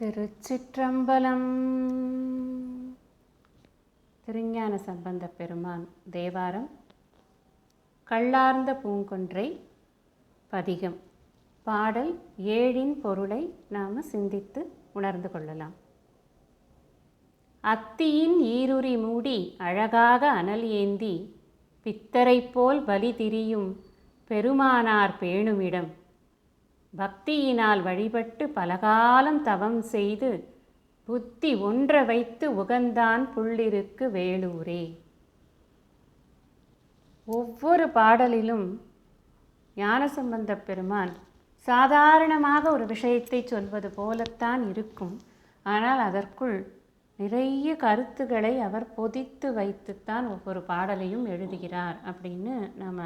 திருச்சிற்றம்பலம். திருஞான சம்பந்த பெருமான் தேவாரம். கள்ளார்ந்த பூங்கொன்றை பதிகம். பாடல் ஏழின் பொருளை நாம் சிந்தித்து உணர்ந்து கொள்ளலாம். அத்தியின் ஈருரி மூடி அழகாக அனல் ஏந்தி பித்தரைப் போல் பலி திரியும் பெருமானார் பேணுமிடம் பக்தியினால் வழிபட்டு பலகாலம் தவம் செய்து புத்தி ஒன்ற வைத்து உகந்தான் புள்ளிருக்கு வேலூரே. ஒவ்வொரு பாடலிலும் ஞானசம்பந்த பெருமான் சாதாரணமாக ஒரு விஷயத்தை சொல்வது போலத்தான் இருக்கும். ஆனால் அதற்குள் நிறைய கருத்துக்களை அவர் பொதித்து வைத்துத்தான் ஒவ்வொரு பாடலையும் எழுதுகிறார் அப்படின்னு நாம்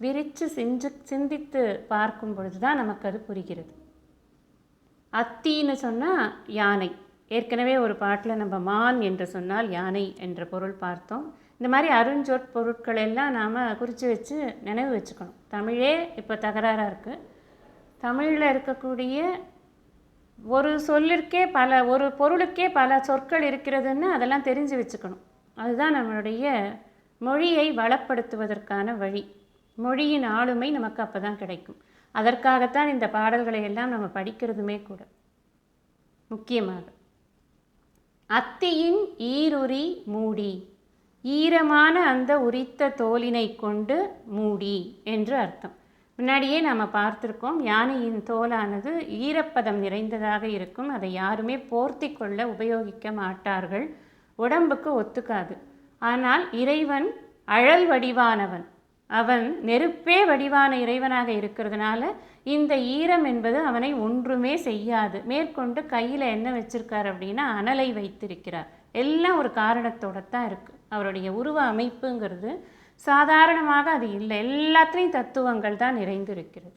விரித்து சிஞ்சு சிந்தித்து பார்க்கும் பொழுது தான் நமக்கு அது புரிகிறது. அத்தின்னு சொன்னால் யானை. ஏற்கனவே ஒரு பாட்டில் நம்ம மான் என்று சொன்னால் யானை என்ற பொருள் பார்த்தோம். இந்த மாதிரி அருஞ்சொற் பொருட்கள் எல்லாம் நாம் குறித்து வச்சு நினைவு வச்சுக்கணும். தமிழே இப்போ தகராறாக இருக்குது தமிழில் இருக்கக்கூடிய ஒரு சொல்லிற்கே பல ஒரு பொருளுக்கே பல சொற்கள் இருக்கிறதுன்னு அதெல்லாம் தெரிஞ்சு வச்சுக்கணும். அதுதான் நம்மளுடைய மொழியை வளப்படுத்துவதற்கான வழி. மொழியின் ஆளுமை நமக்கு அப்போ தான் கிடைக்கும். அதற்காகத்தான் இந்த பாடல்களை எல்லாம் நம்ம படிக்கிறதுமே கூட. முக்கியமாக அத்தியின் ஈருரி மூடி ஈரமான அந்த உரித்த தோலினை கொண்டு மூடி என்று அர்த்தம். முன்னாடியே நாம் பார்த்துருக்கோம் யானையின் தோலானது ஈரப்பதம் நிறைந்ததாக இருக்கும். அதை யாருமே போர்த்தி கொள்ள உபயோகிக்க மாட்டார்கள். உடம்புக்கு ஒத்துக்காது. ஆனால் இறைவன் அழல் வடிவானவன். அவன் நெருப்பே வடிவான இறைவனாக இருக்கிறதுனால இந்த ஈரம் என்பது அவனை ஒன்றுமே செய்யாது. மேற்கொண்டு கையில் என்ன வச்சிருக்கார் அப்படின்னா அனலை வைத்திருக்கிறார். எல்லாம் ஒரு காரணத்தோட தான் இருக்குது அவருடைய உருவ அமைப்புங்கிறது சாதாரணமாக அது இல்லை. எல்லாத்துலேயும் தத்துவங்கள் தான் நிறைந்திருக்கிறது.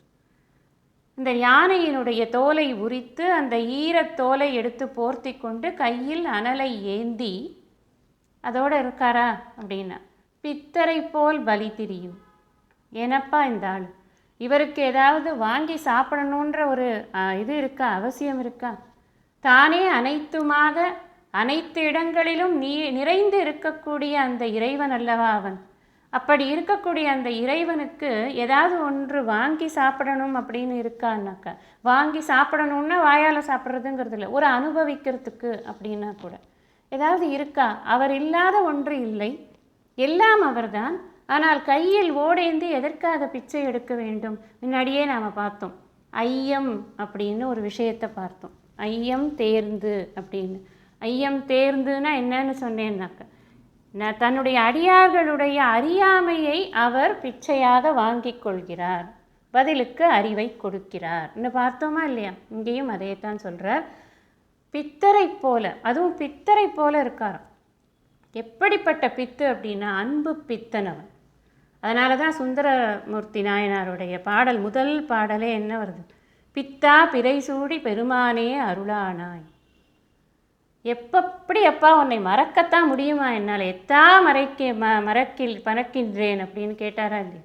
இந்த யானையினுடைய தோலை உரித்து அந்த ஈரத்தோலை எடுத்து போர்த்தி கொண்டு கையில் அனலை ஏந்தி அதோடு இருக்காரா அப்படின்னா பித்தரை போல் பலி திரியும். ஏனப்பா இந்த ஆள் இவருக்கு ஏதாவது வாங்கி சாப்பிடணுன்ற ஒரு இது இருக்கா? அவசியம் இருக்கா? தானே அனைத்துமாக அனைத்து இடங்களிலும் நீ நிறைந்து இருக்கக்கூடிய அந்த இறைவன் அல்லவா அவன்? அப்படி இருக்கக்கூடிய அந்த இறைவனுக்கு ஏதாவது ஒன்று வாங்கி சாப்பிடணும் அப்படின்னு இருக்கான்னாக்கா வாங்கி சாப்பிடணும்னா வாயால் சாப்பிட்றதுங்கிறது இல்லை. ஒரு அனுபவிக்கிறதுக்கு அப்படின்னா கூட. ஏதாவது இருக்கா? அவர் இல்லாத ஒன்று இல்லை. எல்லாம் அவர்தான். ஆனால் கையில் ஓடேந்து எதற்காக பிச்சை எடுக்க வேண்டும்? முன்னாடியே நாம் பார்த்தோம். ஐயம் அப்படின்னு ஒரு விஷயத்தை பார்த்தோம். ஐயம் தேர்ந்து அப்படின்னு. ஐயம் தேர்ந்துன்னா என்னன்னு சொன்னேன்னாக்க நான் தன்னுடைய அடியார்களுடைய அறியாமையை அவர் பிச்சையாக வாங்கி கொள்கிறார். பதிலுக்கு அறிவை கொடுக்கிறார். இன்னும் பார்த்தோமா இல்லையா? இங்கேயும் அதே தான் சொல்கிறார் பித்தரை போல அதுவும் பித்தரை போல இருக்காராம். எப்படிப்பட்ட பித்து அப்படின்னா அன்பு பித்தனவன். அதனால தான் சுந்தரமூர்த்தி நாயனாருடைய பாடல் முதல் பாடலே என்ன வருது? பித்தா பிறை சூடி பெருமானே அருளானாய். எப்பப்படி அப்பா உன்னை மறக்கத்தான் முடியுமா என்னால்? எத்தா மறைக்க ம மறக்கில் மறக்கின்றேன் அப்படின்னு கேட்டாரா இல்லையா?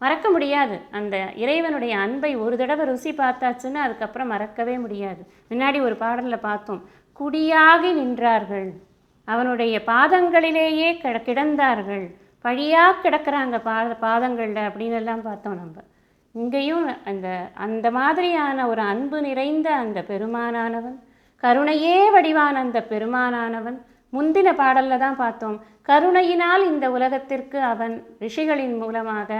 மறக்க முடியாது. அந்த இறைவனுடைய அன்பை ஒரு தடவை ருசி பார்த்தாச்சுன்னா அதுக்கப்புறம் மறக்கவே முடியாது. முன்னாடி ஒரு பாடலில் பார்த்தோம் குடியாகி நின்றார்கள் அவனுடைய பாதங்களிலேயே கிட கிடந்தார்கள் பழியாக கிடக்கிறாங்க பாத பாதங்களில் அப்படின்னு எல்லாம் பார்த்தோம் நம்ம. இங்கேயும் அந்த அந்த மாதிரியான ஒரு அன்பு நிறைந்த அந்த பெருமானானவன் கருணையே வடிவான அந்த பெருமானானவன் முந்தின பாடலில் தான் பார்த்தோம். கருணையினால் இந்த உலகத்திற்கு அவன் ரிஷிகளின் மூலமாக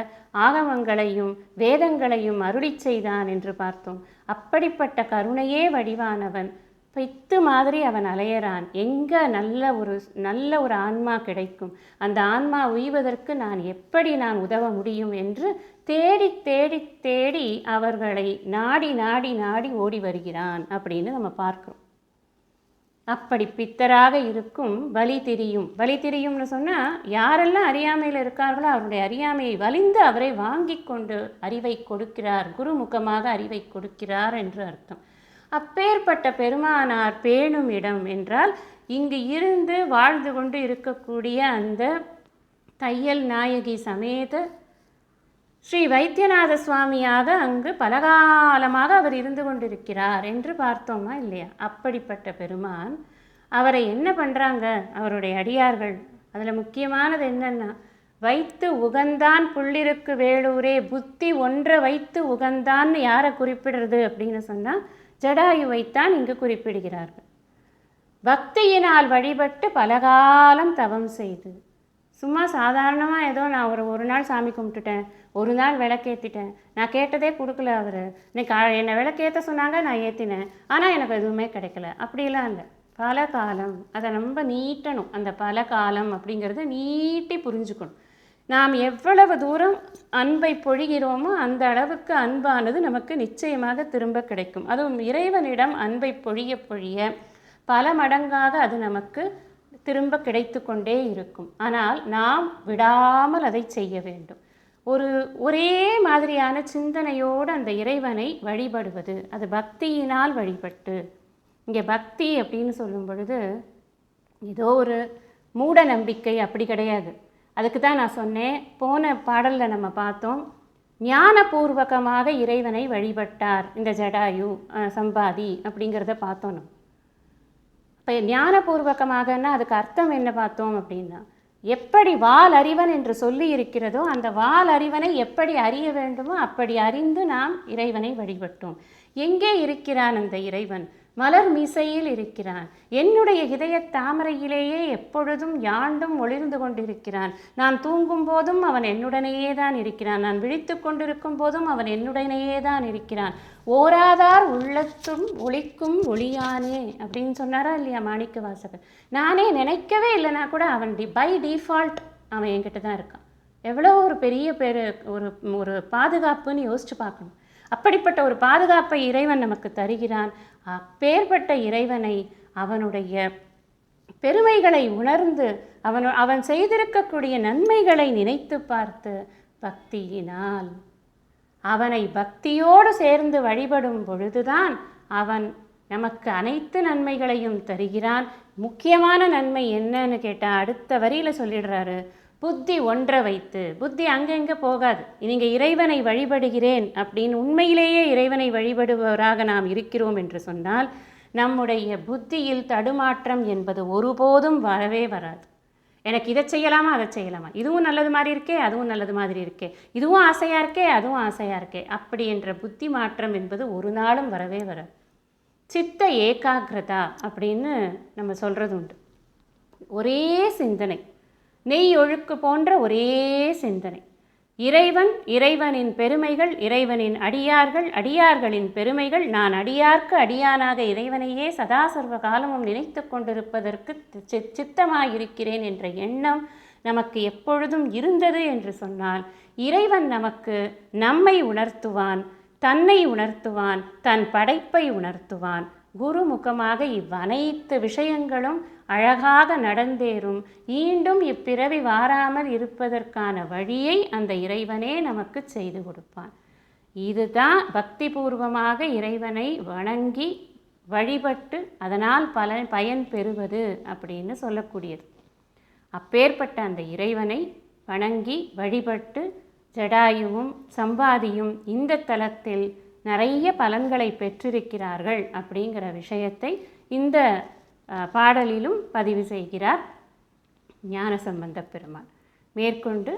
ஆகமங்களையும் வேதங்களையும் அருளி செய்தான் என்று பார்த்தோம். அப்படிப்பட்ட கருணையே வடிவானவன் பித்து மாதிரி அவன் அலையறான். எங்கே நல்ல ஒரு நல்ல ஒரு ஆன்மா கிடைக்கும்? அந்த ஆன்மா உய்வதற்கு நான் எப்படி நான் உதவ முடியும் என்று தேடி தேடி தேடி அவர்களை நாடி நாடி நாடி ஓடி வருகிறான் அப்படின்னு நம்ம பார்க்குறோம். அப்படி பித்தராக இருக்கும் வலி திரியும். வலி திரியும்னு சொன்னால் யாரெல்லாம் அறியாமையில் இருக்கார்களோ அவருடைய அறியாமையை வலிந்து அவரை வாங்கி கொண்டு அறிவை கொடுக்கிறார். குருமுகமாக அறிவை கொடுக்கிறார் என்று அர்த்தம். அப்பேற்பட்ட பெருமானார் பேணும் இடம் என்றால் இங்கு இருந்து வாழ்ந்து கொண்டு இருக்கக்கூடிய அந்த தையல் நாயகி சமேத ஸ்ரீ வைத்தியநாத சுவாமியாக அங்கு பலகாலமாக அவர் இருந்து கொண்டிருக்கிறார் என்று பார்த்தோமா இல்லையா? அப்படிப்பட்ட பெருமான். அவரை என்ன பண்ணுறாங்க அவருடைய அடியார்கள். அதில் முக்கியமானது என்னென்னா வைத்து உகந்தான் புள்ளிருக்கு வேலூரே புத்தி ஒன்றை வைத்து உகந்தான்னு யாரை குறிப்பிடுறது அப்படின்னு சொன்னால் ஜடாயுவைத்தான் இங்கு குறிப்பிடுகிறார்கள். பக்தியினால் வழிபட்டு பலகாலம் தவம் செய்து சும்மா சாதாரணமாக ஏதோ நான் ஒரு ஒரு நாள் சாமி கும்பிட்டுட்டேன் ஒரு நாள் விளக்கேற்றிட்டேன் நான் கேட்டதே கொடுக்கல அவர். இன்னைக்கு என்னை விளக்கேற்ற சொன்னாங்க நான் ஏற்றினேன் ஆனால் எனக்கு எதுவுமே கிடைக்கல. அப்படிலாம் இல்லை. பல காலம் அதை ரொம்ப நீட்டணும். அந்த பல காலம் அப்படிங்கிறத நீட்டி புரிஞ்சுக்கணும். நாம் எவ்வளவு தூரம் அன்பை பொழிகிறோமோ அந்த அளவுக்கு அன்பானது நமக்கு நிச்சயமாக திரும்ப கிடைக்கும். அதுவும் இறைவனிடம் அன்பை பொழிய பொழிய பல மடங்காக அது நமக்கு திரும்ப கிடைத்து கொண்டே இருக்கும். ஆனால் நாம் விடாமல் அதை செய்ய வேண்டும். ஒரு ஒரே மாதிரியான சிந்தனையோடு அந்த இறைவனை வழிபடுவது அது பக்தியினால் வழிபட்டு இங்கே பக்தி அப்படின்னு சொல்லும் பொழுது ஏதோ ஒரு மூட நம்பிக்கை அப்படி கிடையாது. அதுக்கு தான் நான் சொன்னேன் போன பாடலில் நம்ம பார்த்தோம் ஞானபூர்வகமாக இறைவனை வழிபட்டார் இந்த ஜடாயு சம்பாதி அப்படிங்கிறத பார்த்தோம் நம்ம. இப்போ ஞானபூர்வகமாகன்னா அதுக்கு அர்த்தம் என்ன பார்த்தோம் அப்படின்னா எப்படி வால் அறிவன் என்று சொல்லி இருக்கிறதோ அந்த வால் அறிவனை எப்படி அறிய வேண்டுமோ அப்படி அறிந்து நாம் இறைவனை வழிபட்டோம். எங்கே இருக்கிறான் அந்த இறைவன்? மலர் மீசையில் இருக்கிறான். என்னுடைய இதய தாமரையிலேயே எப்பொழுதும் யாண்டும் ஒளிர்ந்து கொண்டிருக்கிறான். நான் தூங்கும் போதும் அவன் என்னுடனேயே தான் இருக்கிறான். நான் விழித்து கொண்டிருக்கும் போதும் அவன் என்னுடனேயே தான் இருக்கிறான். ஓராதார் உள்ளத்தும் ஒளிக்கும் ஒளியானே அப்படின்னு சொன்னாரா இல்லையா மாணிக்க வாசகர்? நானே நினைக்கவே இல்லைனா கூட அவன் டி பை டிஃபால்ட் அவன் என்கிட்ட தான் இருக்கான். எவ்வளோ ஒரு பெரிய பேர் ஒரு ஒரு பாதுகாப்புன்னு யோசிச்சு பார்க்கணும். அப்படிப்பட்ட ஒரு பாதுகாப்பை இறைவன் நமக்கு தருகிறான். அப்பேற்பட்ட இறைவனை அவனுடைய பெருமைகளை உணர்ந்து அவன் அவன் செய்திருக்கக்கூடிய நன்மைகளை நினைத்து பார்த்து பக்தியினால் அவனை பக்தியோடு சேர்ந்து வழிபடும் பொழுதுதான் அவன் நமக்கு அனைத்து நன்மைகளையும் தருகிறான். முக்கியமான நன்மை என்னன்னு கேட்டால் அடுத்த வரியில் சொல்லிடுறாரு. புத்தி ஒன்றை வைத்து புத்தி அங்கங்கே போகாது. நீங்கள் இறைவனை வழிபடுகிறேன் அப்படின்னு உண்மையிலேயே இறைவனை வழிபடுபவராக நாம் இருக்கிறோம் என்று சொன்னால் நம்முடைய புத்தியில் தடுமாற்றம் என்பது ஒருபோதும் வரவே வராது. எனக்கு இதை செய்யலாமா அதை செய்யலாமா? இதுவும் நல்லது மாதிரி இருக்கே அதுவும் நல்லது மாதிரி இருக்கே. இதுவும் ஆசையாக இருக்கே அதுவும் ஆசையாக இருக்கே. அப்படி என்ற புத்தி மாற்றம் என்பது ஒரு நாளும் வரவே வராது. சித்த ஏகாகிரதா அப்படின்னு நம்ம சொல்கிறது உண்டு ஒரே சிந்தனை. நெய் ஒழுக்கு போன்ற ஒரே சிந்தனை. இறைவன் இறைவனின் பெருமைகள் இறைவனின் அடியார்கள் அடியார்களின் பெருமைகள் நான் அடியார்க்கு அடியானாக இறைவனையே சதா சர்வ காலமும் நினைத்து கொண்டிருப்பதற்கு சி- சித்தமாயிருக்கிறேன் என்ற எண்ணம் நமக்கு எப்பொழுதும் இருந்தது என்று சொன்னால் இறைவன் நமக்கு நம்மை உணர்த்துவான் தன்னை உணர்த்துவான் தன் படைப்பை உணர்த்துவான். குருமுகமாக இவ்வனைத்து விஷயங்களும் அழகாக நடந்தேறும். ஈண்டும் இப்பிறவி வாராமல் இருப்பதற்கான வழியை அந்த இறைவனே நமக்கு செய்து கொடுப்பான். இதுதான் பக்திபூர்வமாக இறைவனை வணங்கி வழிபட்டு அதனால் பல பயன் பெறுவது அப்படின்னு சொல்லக்கூடியது. அப்பேற்பட்ட அந்த இறைவனை வணங்கி வழிபட்டு ஜடாயுவும் சம்பாதியும் இந்த தலத்தில் நிறைய பலன்களை பெற்றிருக்கிறார்கள் அப்படிங்கிற விஷயத்தை இந்த பாடலிலும் பதிவு செய்கிறார் ஞானசம்பந்த பெருமாள். மேற்கொண்டு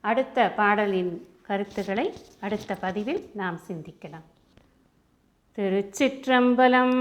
அடுத்த பாடலின் கருத்துக்களை அடுத்த பதிவில் நாம் சிந்திக்கலாம். திருச்சிற்றம்பலம்